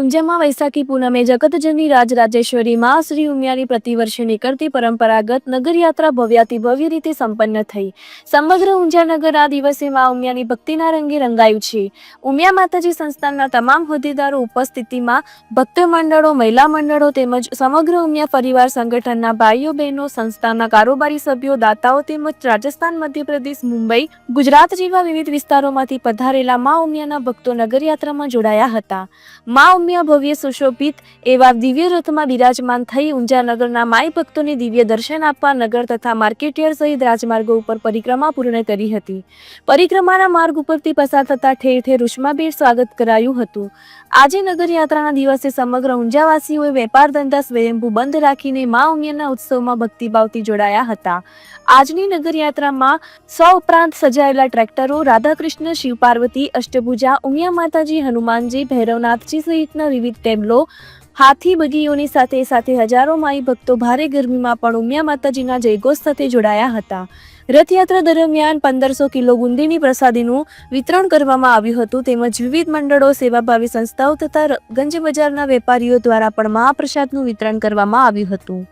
ઊંઝામાં વૈશાખી પૂનમે જગતજનની રાજરાજેશ્વરી માં શ્રી ઉમિયાની પ્રતિવર્ષે નીકળતી પરંપરાગત નગરયાત્રા ભવ્યાતિ ભવ્ય રીતે સંપન્ન થઈ. સમગ્ર ઊંઝા નગર આ દિવસે માં ઉમિયાની ભક્તિના રંગે રંગાયું છે. ઉમિયા માતાજી સંસ્થાનના તમામ હોદ્દેદારો ઉપસ્થિતિમાં ભક્ત મંડળો મહિલા મંડળો તેમજ સમગ્ર ઉમિયા પરિવાર સંગઠનના ભાઈઓ, બહેનો, સંસ્થાના કારોબારી સભ્યો, દાતાઓ તેમજ રાજસ્થાન, મધ્યપ્રદેશ, મુંબઈ, ગુજરાત જેવા વિવિધ વિસ્તારોમાંથી પધારેલા મા ઉમિયાના ભક્તો નગરયાત્રામાં જોડાયા હતા. મા ઉમિયા ભવ્ય સુશોભિત એવા દિવ્ય રથમાં બિરાજમાન થઈ ઊંઝા માય ભક્તોને દિવ્ય દર્શન આપવા નગર તથા માર્કેટિયર સહિત રાજમાર્ગો ઉપર પરિક્રમા પૂર્ણ કરી હતી. પરિક્રમાના માર્ગ ઉપરથી પસાર થતા ઠેર ઠેર ઉષ્માભેર સ્વાગત કરાયું હતું. આજે નગરયાત્રાના દિવસે સમગ્ર ઊંઝાવાસીઓએ વેપાર ધંધા સ્વયંભૂ બંધ રાખીને મા ઉમિયાના ઉત્સવમાં ભક્તિભાવથી જોડાયા હતા. આજની નગરયાત્રામાં સો ઉપરાંત સજાયેલા ટ્રેક્ટરો, રાધાકૃષ્ણ શિવ પાર્વતી અષ્ટભુજા, ઉમિયા માતાજી, હનુમાનજી, ભૈરવનાથજી સહિતના વિવિધ ટેબલો હાથી બગીઓની સાથે સાથે હજારો માઈ ભક્તો ભારે ગરમીમાં પણ ઉમિયા માતાજીના જયઘોષ સાથે જોડાયા હતા. રથયાત્રા દરમિયાન પંદરસો કિલો ગુંદીની પ્રસાદીનું વિતરણ કરવામાં આવ્યું હતું. તેમજ વિવિધ મંડળો, સેવાભાવી સંસ્થાઓ તથા ગંજ બજારના વેપારીઓ દ્વારા પણ મહાપ્રસાદનું વિતરણ કરવામાં આવ્યું હતું.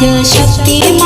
शक्ति